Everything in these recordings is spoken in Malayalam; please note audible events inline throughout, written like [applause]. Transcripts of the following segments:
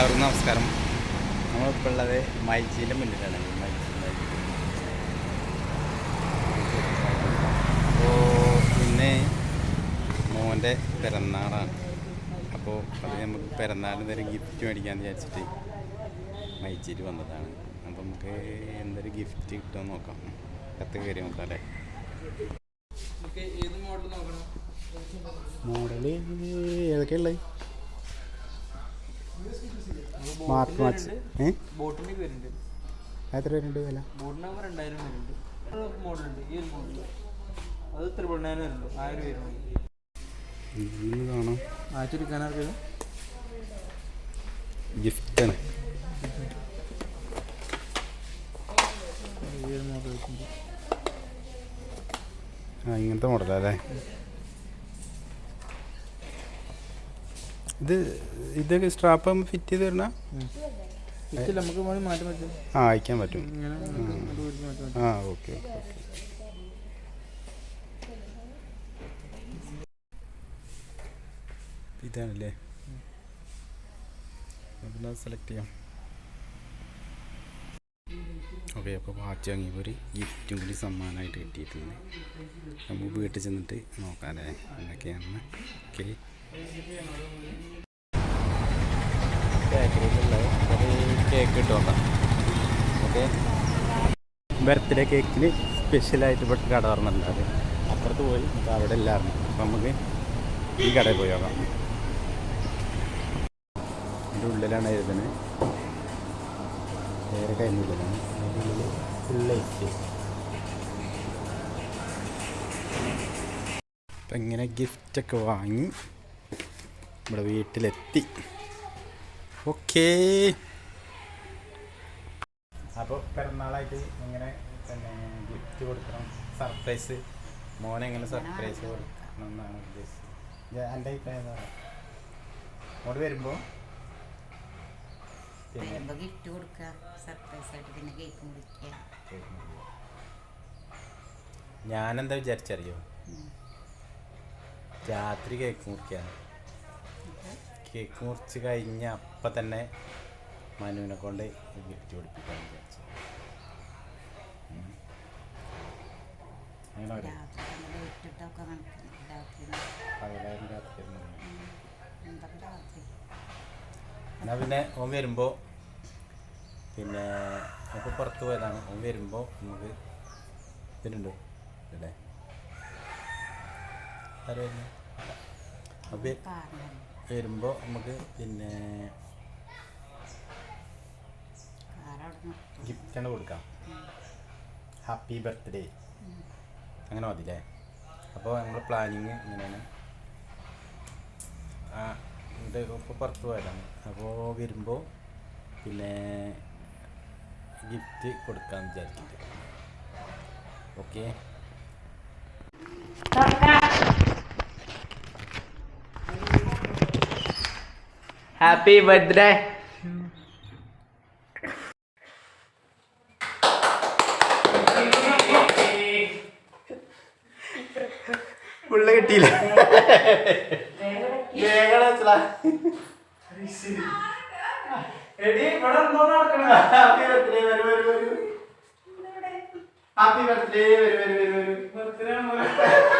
എല്ലാവർക്കും നമസ്കാരം. നമ്മളിപ്പോൾ ഉള്ളത് മൈച്ചിയിലെ മുന്നിലാണ്. അപ്പോൾ ഇന്ന് മോന്റെ പിറന്നാളാണ്. അപ്പോൾ അത് നമുക്ക് പിറന്നാളിന് ഒരു ഗിഫ്റ്റ് മേടിക്കാമെന്ന് വിചാരിച്ചിട്ട് മൈച്ചിയിൽ വന്നതാണ്. അപ്പോൾ നമുക്ക് എന്തൊരു ഗിഫ്റ്റ് കിട്ടുമെന്ന് നോക്കാം. കത്ത് കയറി നോക്കാം അല്ലേ? നമുക്ക് ഏത് മോഡൽ നോക്കണം? മോഡൽ ഏതൊക്കെയുള്ളത് സ്മാർട്ട് വാച്ച് എത്ര വരുന്നുണ്ട് വില? ബോട്ടിനാകുമ്പോൾ രണ്ടായിരം വരുന്നുണ്ട്. മോഡലുണ്ട് ഈ ഒരു മോഡൽ അത് ത്രിപിൾ നയൻ വരുന്നുണ്ട് ആയിരം വരുന്നുണ്ട് ഇന്ന് കാണാം ആയിരത്തിരിക്കാനാർക്കും ഗിഫ്റ്റാണ് ഈ ഒരു മോഡൽ വരുന്നുണ്ട് ആ ഇങ്ങനത്തെ മോഡലാ ഇത് ഇതൊക്കെ സ്ട്രാപ്പ് ഫിറ്റ് ചെയ്ത് തരണ ആ അയക്കാൻ പറ്റും. ആ ഓക്കെ ഓക്കെ ഓക്കെ. ഇതാണല്ലേ? സെലക്ട് ചെയ്യാം. ഓക്കെ അപ്പോൾ വാച്ച് വാങ്ങിയപ്പോൾ ഒരു ഗിഫ്റ്റും കൂടി സമ്മാനമായിട്ട് കിട്ടിയിട്ടുണ്ട്. നമുക്ക് വീട്ടിൽ ചെന്നിട്ട് നോക്കാം അല്ലേ എന്തൊക്കെയാണെന്ന്. ഓക്കെ. കേക്ക് ഇട്ട് ഓക്കെ ബർത്ത്ഡേ കേക്കിൽ സ്പെഷ്യലായിട്ട് ഇവിടെ കട പറഞ്ഞിട്ടുണ്ട് അപ്പുറത്ത് പോയി അപ്പോൾ അവിടെ ഇല്ലായിരുന്നു അപ്പം നമുക്ക് ഈ കടയിൽ പോയി നോക്കാം. ഇതിന്റെ ഉള്ളിലാണ് എഴുതുന്നത്. വേറെ കഴിഞ്ഞില്ലാണ് അതിന്റെ ഉള്ളിൽ ഫുൾ ലൈറ്റ്. അപ്പം ഇങ്ങനെ ഗിഫ്റ്റൊക്കെ വാങ്ങി ഇവിടെ വീട്ടിലെത്തി. ഓക്കേ. അപ്പോൾ പിറന്നാളായിട്ട് ഇങ്ങനെ പിന്നെ ഗിഫ്റ്റ് കൊടുക്കണം. സർപ്രൈസ് മോനെ എങ്ങനെ സർപ്രൈസ് കൊടുക്കണം എന്നാണ് ഉദ്ദേശിച്ചത് എന്റെ അഭിപ്രായം എന്താ? പറയുക അങ്ങോട്ട് വരുമ്പോൾ പിന്നെ ഗിഫ്റ്റ് കൊടുക്കുക സർപ്രൈസ് ആയിട്ട് പിന്നെ കേക്ക് മുറിക്കുക ഞാനെന്താ വിചാരിച്ചറിയോ? രാത്രി കേക്ക് മുറിക്കാൻ കേക്ക് മുറിച്ച് കഴിഞ്ഞ അപ്പം തന്നെ മനുവിനെ കൊണ്ട് ഗിഫ്റ്റ് കൊടുപ്പിക്കാൻ വിചാരിച്ചു. എന്നാ എന്നാൽ പിന്നെ ഓൻ വരുമ്പോൾ പിന്നെ നമുക്ക് പുറത്ത് പോയതാണ്. ഓൻ വരുമ്പോൾ നമുക്ക് ഇതിനുണ്ട് അല്ലേ ആരായിരുന്നു? കാരണം വരുമ്പോൾ നമുക്ക് പിന്നെ ഗിഫ്റ്റ് ആണ് ഗിഫ്റ്റാണ് കൊടുക്കാം. ഹാപ്പി ബർത്ത്ഡേ അങ്ങനെ മതില്ലേ അപ്പോൾ നമ്മൾ പ്ലാനിങ് ഇങ്ങനെയാണ് ആ എന്നിട്ട് ഇപ്പോൾ പുറത്ത് പോയതാണ്. അപ്പോൾ വരുമ്പോൾ പിന്നെ ഗിഫ്റ്റ് കൊടുക്കാമെന്ന് വിചാരിച്ചിട്ട്. ഓക്കെ ഹാപ്പി ബർത്ത്ഡേ ഉള്ള കിട്ടിയില്ല. ഹാപ്പി ബർത്ത്ഡേ വരൂ വരൂ വരൂ. ഹാപ്പി ബർത്ത്ഡേ വരൂ വരൂ വരൂ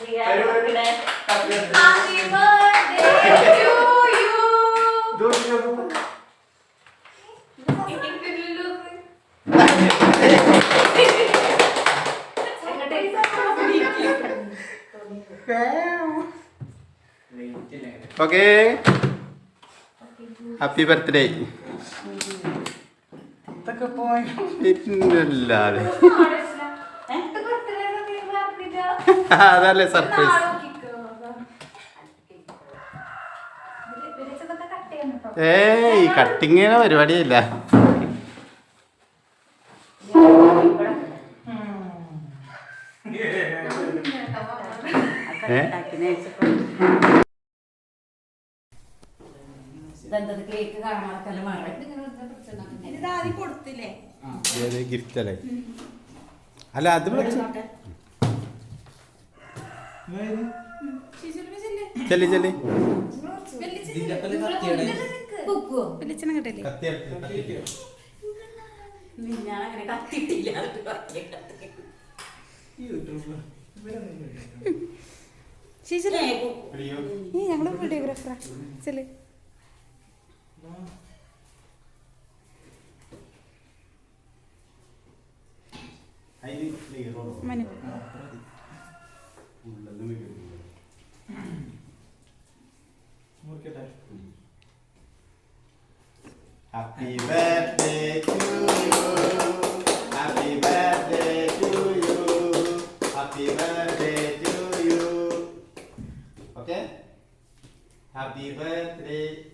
വരൂ വരൂ വരൂ happy birthday okay happy birthday പിന്നല്ലാതെ [laughs] അതല്ലേ സർപ്രൈസ് ഏയ് കട്ടിങ്ങിന് പരിപാടിയില്ല. ഗിഫ്റ്റ് അല്ലേ അല്ല? അത് വിളിച്ചു ചെല്ലേ ചെല്ലി. ചെല്ലി. വീഡിയോഗ്രാഫറാ. അപ്പൽ കത്തിയാണ് Happy birthday to you. Happy birthday to you. Happy birthday to you. Okay? Happy birthday.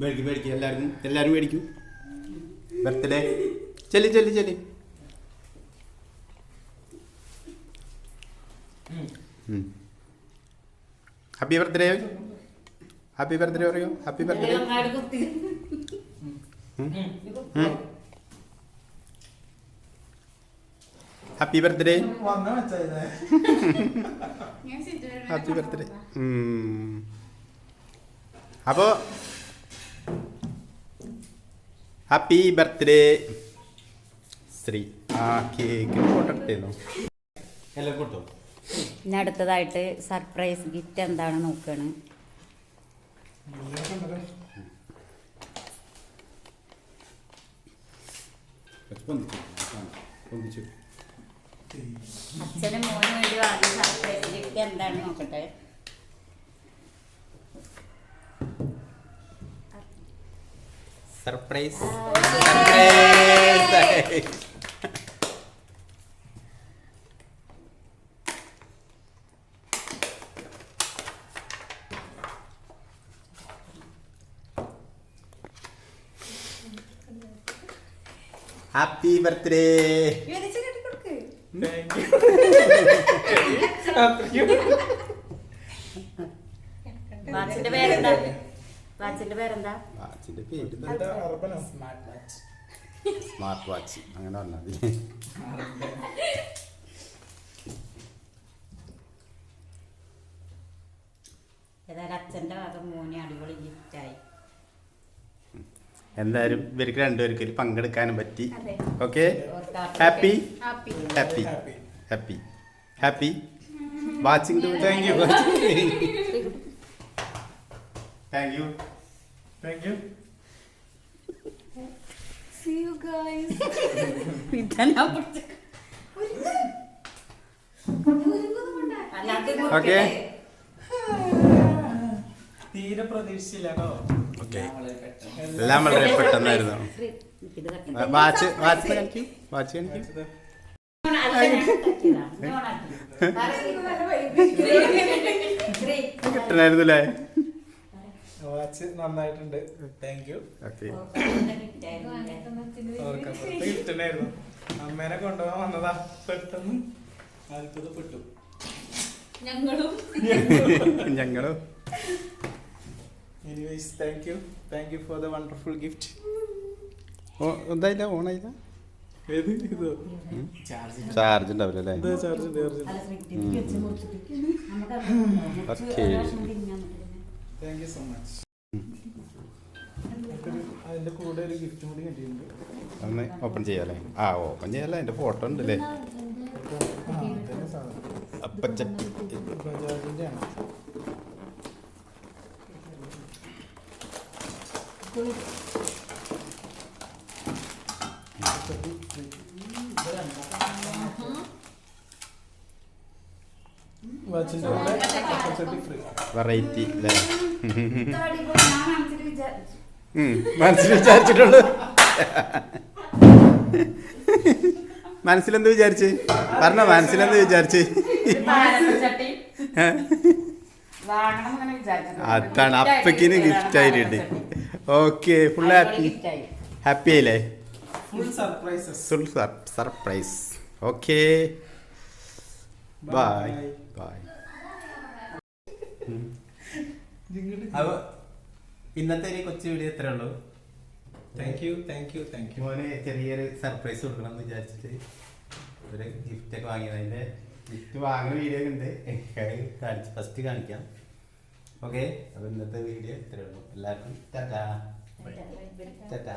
മേടിക്കും മേടിക്കും എല്ലാവർക്കും എല്ലാവരും മേടിക്കും. ബർത്ത്ഡേ. ചെല്ലി ചെല്ലി ചെല്ലി. ഹാപ്പി ബർത്ത്ഡേ ഹാപ്പി ബർത്ത്ഡേ പറയൂ. Happy birthday happy birthday happy birthday അപ്പോൾ ഹാപ്പി ബർത്ത്ഡേ ശ്രീ ആ കേക്ക് ഫോട്ടോ എടുത്തേന്നോ എല്ലാം കൊടുത്തോ ഇനി അടുത്തതായിട്ട് സർപ്രൈസ് ഗിഫ്റ്റ് എന്താണ് നോക്കുകയാണ് അച്ഛനും മോനും വേണ്ടി വാങ്ങിയ സർപ്രൈസ് ഗിഫ്റ്റ് എന്താണ് നോക്കട്ടെ. സർപ്രൈസ് ഹാപ്പി ബർത്ത്ഡേ വാച്ചിന്റെ പേരെന്താ? വാച്ചിന്റെ പേരെന്താ? വാച്ചിന്റെ പേര് സ്മാർട്ട് വാച്ച് സ്മാർട്ട് വാച്ച് അങ്ങനെ പറഞ്ഞാൽ ഏതായാലും മോനെ അടിപൊളി ഗിഫ്റ്റായി എന്തായാലും ഇവർക്ക് രണ്ടുപേർക്ക് പങ്കെടുക്കാനും പറ്റി. Okay happy happy happy happy happy watching to thank you thank you thank you see you guys okay തീരെ പ്രതീക്ഷിച്ചില്ല പെട്ടെന്ന്. എല്ലാം വളരെ പെട്ടെന്നായിരുന്നു. വാച്ച് വാച്ച് കാണിക്കൂ. വാച്ച് കാണിക്കൂ. കിട്ടണായിരുന്നു അല്ലേ വാച്ച് നന്നായിട്ടുണ്ട്. താങ്ക് യു കിട്ടുന്നായിരുന്നു കിട്ടണായിരുന്നു അമ്മേനെ കൊണ്ടുപോകാൻ വന്നതാ. പെട്ടെന്ന് അത്ഭുതപ്പെട്ടു ഞങ്ങളും. ഞങ്ങളും. Anyways thank you thank you for the wonderful gift ഓ എന്തായില്ല? ഓണായില്ല? ഏത് ഇതോ? ചാർജ്. ചാർജ് ഉണ്ടാവില്ല അല്ലേ? Charge thank you so much അതിന്റെ കൂടെ ഒരു ഗിഫ്റ്റ് കൂടി കിട്ടിയിട്ടുണ്ട്. ഒന്ന് ഓപ്പൺ ചെയ്യാല്ലേ? ആ ഓപ്പൺ ചെയ്യാല്ലേ? അതിന്റെ ഫോട്ടോ. അപ്പച്ചട്ടി ബജാജിന്റെ ആണ് വാച്ചിന്റെ കൂടെ ഫ്രീ വെറൈറ്റി അല്ലേ? മനസ്സിൽ വിചാരിച്ചിട്ടുള്ളു മനസ്സിലെന്ത് വിചാരിച്ച്? പറഞ്ഞ മനസ്സിലെന്ത് വിചാരിച്ച്? വാങ്ങണം എന്ന് വിചാരിച്ചു. അതാണ് അപ്പക്കിന് ഗിഫ്റ്റ് ആയിട്ട്. ഓക്കെ ഫുൾ ഹാപ്പി ഹാപ്പി അല്ലേ? Full surprises full surprise okay bye bye ഇന്നത്തെ ഒരു കൊച്ചു വീഡിയോ ഇത്രേ ഉള്ളൂ. Thank you thank you thank you മോന് ചെറിയൊരു സർപ്രൈസ് കൊടുക്കണം എന്ന് വിചാരിച്ചിട്ട് ഒരു ഗിഫ്റ്റ് ഒക്കെ വാങ്ങിയതിന്റെ ഗിഫ്റ്റ് വാങ്ങുന്ന വീഡിയോ ഉണ്ട്. കാണിച്ച് ഫസ്റ്റ് കാണിക്കാം. ഓക്കെ അപ്പോൾ ഇന്നത്തെ വീഡിയോ ഇത്രേ ഉള്ളൂ. എല്ലാവർക്കും ടാറ്റാ. ടാറ്റാ ടാറ്റാ.